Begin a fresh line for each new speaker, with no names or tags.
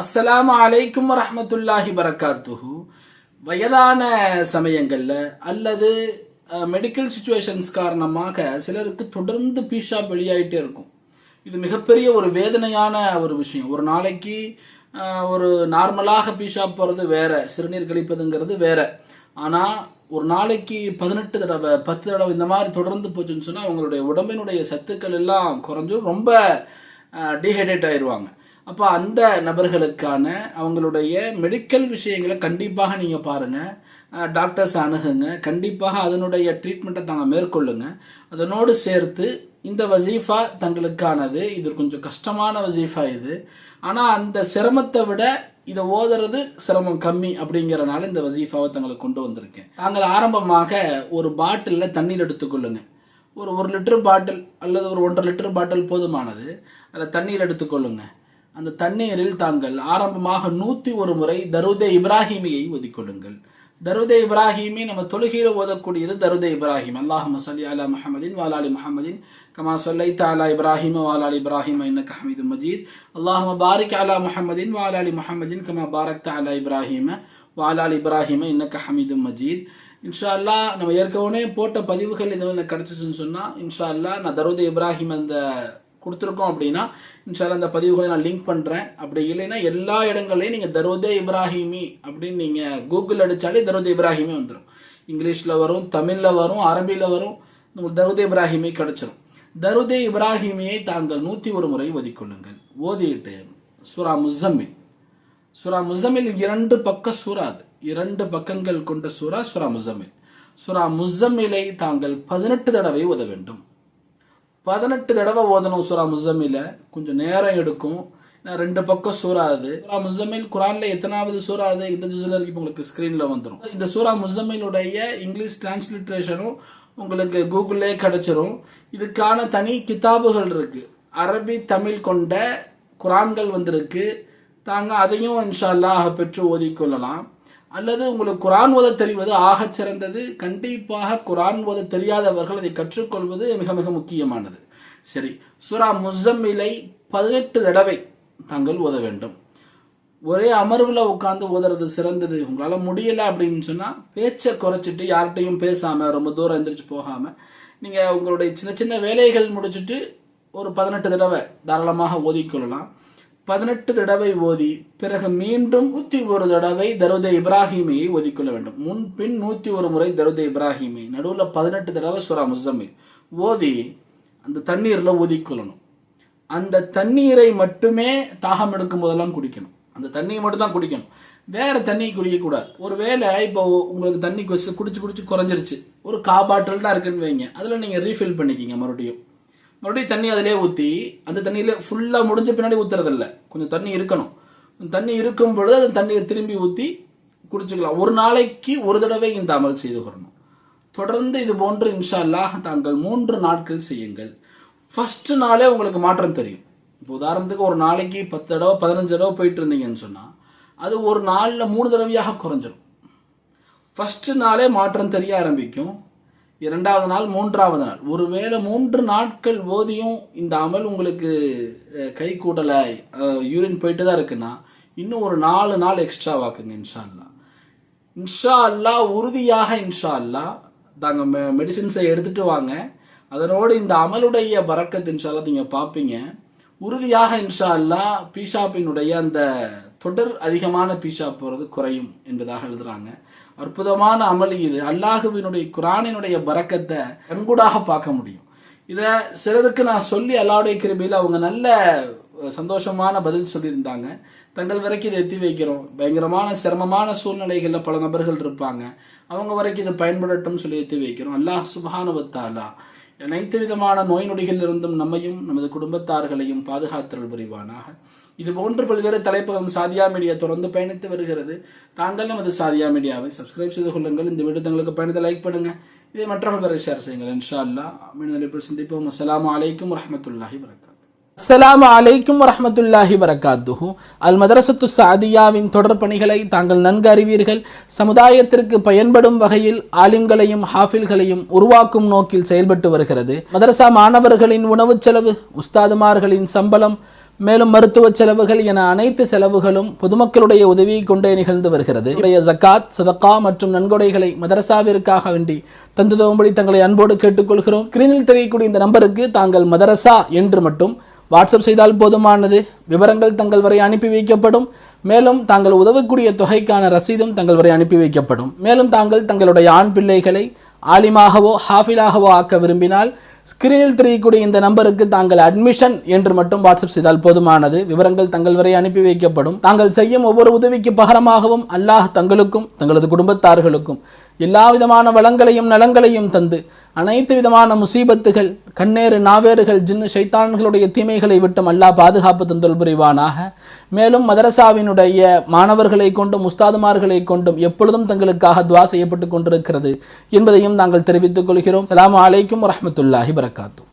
அஸ்ஸலாமு அலைக்கும் வரஹ்மத்துல்லாஹி வரகாத்துஹு. வயதான சமயங்களில் அல்லது மெடிக்கல் சுச்சுவேஷன்ஸ் காரணமாக சிலருக்கு தொடர்ந்து பீஷா வெளியாயிட்டே இருக்கும். இது மிகப்பெரிய ஒரு வேதனையான ஒரு விஷயம். ஒரு நாளைக்கு ஒரு நார்மலாக பீஷா போகிறது வேற சிறுநீர் கழிப்பதுங்கிறது வேற. ஆனால் ஒரு நாளைக்கு பதினெட்டு தடவை பத்து தடவை இந்த மாதிரி தொடர்ந்து போச்சுன்னு சொன்னால் அவங்களுடைய உடம்பினுடைய சத்துக்கள் எல்லாம் குறைஞ்சும் ரொம்ப டீஹைட்ரேட் ஆயிடுவாங்க அப்போ அந்த நபர்களுக்கான அவங்களுடைய மெடிக்கல் விஷயங்களை கண்டிப்பாக நீங்கள் பாருங்கள் டாக்டர்ஸ் அணுகுங்க. கண்டிப்பாக அதனுடைய ட்ரீட்மெண்ட்டை தாங்க மேற்கொள்ளுங்க. அதனோடு சேர்த்து இந்த வசீஃபா தங்களுக்கானது இது கொஞ்சம் கஷ்டமான வசீஃபா இது. ஆனால் அந்த சிரமத்தை விட இதை ஓதுறது சிரமம் கம்மி அப்படிங்கிறனால இந்த வசீஃபாவை தங்களுக்கு கொண்டு வந்திருக்கேன். தாங்கள் ஆரம்பமாக ஒரு பாட்டிலில் தண்ணீர் எடுத்துக்கொள்ளுங்க ஒரு ஒரு லிட்டர் பாட்டில் அல்லது ஒரு ஒன்றரை லிட்டர் பாட்டில் போதுமானது. அதில் தண்ணீர் எடுத்துக்கொள்ளுங்க அந்த தண்ணீரில் தாங்கள் ஆரம்பமாக நூற்றி ஒரு முறை தருதே இப்ராஹிமியை ஒதிக்கொள்ளுங்கள் தருதே இப்ராஹிமி நம்ம தொழுகையில் ஓதக்கூடியது தருதே இப்ராஹிம். அல்லாஹ் மசலி அலா முஹமதின் வாலாலி முஹமதின் கமா சொல்லை அலா இப்ராஹிம வாலாலி இப்ராஹிம இன்னக ஹமீது மஜீத். அல்லாஹும்ம பாரிக் அலா முஹமதின் வாலாலி முஹமதின் கமா பாரக் தாலா இப்ராஹிம வாலாலி இப்ராஹிம இன்னக ஹமீது மஜீத். இன்ஷா அல்லாஹ் நம்ம ஏற்கனவே போட்ட பதிவுகள் இது கிடைச்சிச்சுன்னு சொன்னால் இன்ஷா அல்லாஹ் நான் தருது இப்ராஹிம் அந்த கொடுத்துருக்கோம் அப்படின்னா இன்ஷா அந்த பதிவுகளை நான் லிங்க் பண்ணுறேன் அப்படி இல்லைன்னா எல்லா இடங்களையும் நீங்கள் தரோதே இப்ராஹிமி அப்படின்னு நீங்கள் கூகுள் அடித்தாலே தரோதே இப்ராஹிமி வந்துடும் இங்கிலீஷில் வரும் தமிழில் வரும் அரபியில் வரும் உங்களுக்கு தருதே இப்ராஹிமி கிடச்சிரும். தருதே இப்ராஹிமியை தாங்கள் நூற்றி ஒரு முறை ஓதிக்கொள்ளுங்கள் ஓதிட்டு சூரா முசம்மில் சூரா முசமில் இரண்டு பக்க சூரா அது. இரண்டு பக்கங்கள் கொண்ட சூரா சுரா முசமில் சூரா முசம்மிலை தாங்கள் பதினெட்டு தடவை ஓத வேண்டும். பதினெட்டு தடவை ஓதணும் சூரா முசம்மில கொஞ்சம் நேரம் எடுக்கும். ரெண்டு பக்கம் சூறா அது. சூரா முசம்மில் குரான்ல எத்தனாவது சூறா அது? இந்த ஜுசில் இருக்கு உங்களுக்கு ஸ்கிரீன்ல வந்துடும் இந்த சூரா முசம்மிலுடைய இங்கிலீஷ் டிரான்ஸ்லிட்ரேஷனும் உங்களுக்கு கூகுளே கிடைச்சிரும். இதுக்கான தனி கிதாபுகள் இருக்கு. அரபி தமிழ் கொண்ட குரான்கள் வந்திருக்கு. தாங்க அதையும் இன்ஷா அல்லாஹ் பெற்று ஓதிக்கொள்ளலாம் அல்லது உங்களுக்கு குரான் ஓத தெரிவது ஆகச் சிறந்தது. கண்டிப்பாக குரான் ஓத தெரியாதவர்கள் அதை கற்றுக்கொள்வது மிக மிக முக்கியமானது. சரி சூரா முசம்மிலை பதினெட்டு தடவை தாங்கள் ஓத வேண்டும். ஒரே அமர்வில் உட்காந்து ஓதுறது சிறந்தது. உங்களால் முடியலை அப்படின்னு சொன்னால் பேச்சை குறைச்சிட்டு யார்கிட்டையும் பேசாமல் ரொம்ப தூரம் எந்திரிச்சு போகாமல் நீங்கள் உங்களுடைய சின்ன சின்ன வேலைகள் முடிச்சுட்டு ஒரு பதினெட்டு தடவை தாராளமாக ஓதிக்கொள்ளலாம். பதினெட்டு தடவை ஓதி பிறகு மீண்டும் நூற்றி ஒரு தடவை தருத இப்ராஹிமியை ஓதிக்கொள்ள வேண்டும். முன்பின் நூற்றி ஒரு முறை தருத இப்ராஹிமி. நடுவில் பதினெட்டு தடவை சுரா முசம்மில் ஓதி அந்த தண்ணீரில் ஒதுக்கொள்ளணும் அந்த தண்ணீரை மட்டுமே தாகம் எடுக்கும் போதெல்லாம் குடிக்கணும். அந்த தண்ணியை மட்டும் தான் குடிக்கணும். வேற தண்ணி குடிக்கக்கூடாது. ஒருவேளை இப்போ உங்களுக்கு தண்ணி குடிச்சு குடிச்சு குடிச்சு குறைஞ்சிருச்சு. ஒரு காபாட்டில் தான் இருக்குன்னு வைங்க. அதில் நீங்கள் ரீஃபில் பண்ணிக்கிங்க மறுபடியும். மறுபடியும் தண்ணி அதிலே ஊற்றி அந்த தண்ணியில் ஃபுல்லாக முடிஞ்ச பின்னாடி ஊற்றுறதில்ல கொஞ்சம் தண்ணி இருக்கணும். தண்ணி இருக்கும் பொழுது அந்த தண்ணியை திரும்பி ஊற்றி குடிச்சுக்கலாம். ஒரு நாளைக்கு ஒரு தடவை இந்த அமல் செய்து கொள்ளணும். தொடர்ந்து இது போன்று இன்ஷா அல்லாஹ் தாங்கள் மூன்று நாட்கள் செய்யுங்கள். ஃபர்ஸ்ட் நாளே உங்களுக்கு மாற்றம் தெரியும். இப்போ உதாரணத்துக்கு ஒரு நாளைக்கு பத்து தடவை பதினஞ்சு தடவை போயிட்டு இருந்தீங்கன்னு சொன்னால் அது ஒரு நாளில் மூணு தடவையாக குறைஞ்சிரும். ஃபஸ்ட்டு நாளே மாற்றம் தெரிய ஆரம்பிக்கும். இரண்டாவது நாள் மூன்றாவது நாள். ஒருவேளை மூன்று நாட்கள் ஓதியும் இந்த அமல் உங்களுக்கு கை கூடலை யூரின் போயிட்டு தான் இருக்குன்னா இன்னும் ஒரு நாலு நாள் எக்ஸ்ட்ரா வாக்குங்க இன்ஷா அல்லாஹ் இன்ஷா அல்லாஹ் உறுதியாக இன்ஷா அல்லாஹ் தாங்க மெடிசின்ஸை எடுத்துட்டு வாங்க. அதனோடு இந்த அமலுடைய பறக்கத்து இன்ஷா அல்லாஹ் பார்ப்பீங்க உறுதியாக இன்ஷா அல்லாஹ் பீஷாப்பினுடைய அந்த தொடர் அதிகமான பீஷா போகிறது குறையும் என்பதாக எழுதுகிறாங்க அற்புதமான அமளி இது. அல்லாஹுவினுடைய குரானினுடைய பறக்கத்தை கண்கூடாக பார்க்க முடியும். இதை சிலருக்கு நான் சொல்லி அல்லாவுடைய கிருபையில் அவங்க நல்ல சந்தோஷமான பதில் சொல்லியிருந்தாங்க. தங்கள் வரைக்கும் இதை எத்தி வைக்கிறோம். பயங்கரமான சிரமமான சூழ்நிலைகளில் பல நபர்கள் இருப்பாங்க. அவங்க வரைக்கும் இதை பயன்படட்டும் சொல்லி எத்தி வைக்கிறோம். அல்லாஹ் சுபானுவத்தாலா அனைத்து விதமான நோய் நொடிகளில் இருந்தும் நம்மையும் நமது குடும்பத்தார்களையும் பாதுகாத்தல் புரிவானாக. இது போன்று பல்வேறு தலைப்பகம் சாதியா மீடியா தொடர்ந்து பயணித்து வருகிறது. தாங்கள் நமது சாதியா மீடியாவை சப்ஸ்கிரைப் செய்து கொள்ளுங்கள். இந்த வீடியோ தங்களுக்கு பயணத்தை லைக் பண்ணுங்க. இதை மற்றவர்கள் ஷேர் செய்யுங்கள். இன்ஷா அல்லாஹ் மீண்டும் சந்திப்போம். அஸ்லாம் அலைக்கும் வரமத்துல்லாஹி வரகாத் அஸ்லாம் அலைக்கும் வரமத்துல்லாஹி வரகாத்துஹூ அல் மதரசத்து சாதியாவின் தொடர் பணிகளை தாங்கள் நன்கு அறிவீர்கள். சமுதாயத்திற்கு பயன்படும் வகையில் ஆலிம்களையும் ஹாஃபில்களையும் உருவாக்கும் நோக்கில் செயல்பட்டு வருகிறது. மதரசா மாணவர்களின் உணவுச் செலவு உஸ்தாதுமார்களின் சம்பளம் மேலும் மருத்துவ செலவுகள் என அனைத்து செலவுகளும் பொதுமக்களுடைய உதவியை கொண்டே நிகழ்ந்து வருகிறது. இடைய ஜக்காத் சதக்கா மற்றும் நன்கொடைகளை மதரசாவிற்காக வேண்டி தந்துதவும்படி தங்களை அன்போடு கேட்டுக்கொள்கிறோம். ஸ்கிரீனில் தெரியக்கூடிய இந்த நம்பருக்கு தாங்கள் மதரசா என்று மட்டும் வாட்ஸ்அப் செய்தால் போதுமானது. விவரங்கள் தங்கள் வரை அனுப்பி வைக்கப்படும். மேலும் தாங்கள் உதவக்கூடிய தொகைக்கான ரசீதும் தங்கள் வரை அனுப்பி வைக்கப்படும். மேலும் தாங்கள் தங்களுடைய ஆண் பிள்ளைகளை ஆலிமாகவோ ஹாஃபிலாகவோ ஆக்க விரும்பினால் ஸ்கிரீனில் தெரியக்கூடிய இந்த நம்பருக்கு தாங்கள் அட்மிஷன் என்று மட்டும் வாட்ஸ்அப் செய்தால் போதுமானது. விவரங்கள் தங்கள் வரை அனுப்பி வைக்கப்படும். தாங்கள் செய்யும் ஒவ்வொரு உதவிக்கு பகரமாகவும் அல்லாஹ் தங்களுக்கும் தங்களது குடும்பத்தார்களுக்கும் எல்லா விதமான வளங்களையும் நலங்களையும் தந்து அனைத்து விதமான முசீபத்துகள் கண்ணேறு நாவேறுகள் ஜின்னு சைத்தான்களுடைய தீமைகளை விட்டும் அல்லாஹ் பாதுகாப்பு தந்தல் புரிவானாக. மேலும் மதரசாவினுடைய மாணவர்களை கொண்டும் உஸ்தாதுமார்களை கொண்டும் எப்பொழுதும் தங்களுக்காக துவா செய்யப்பட்டு கொண்டிருக்கிறது என்பதையும் நாங்கள் தெரிவித்துக் கொள்கிறோம். சலாம் அலைக்கும் வரமத்துல்லாஹி வரகாத்து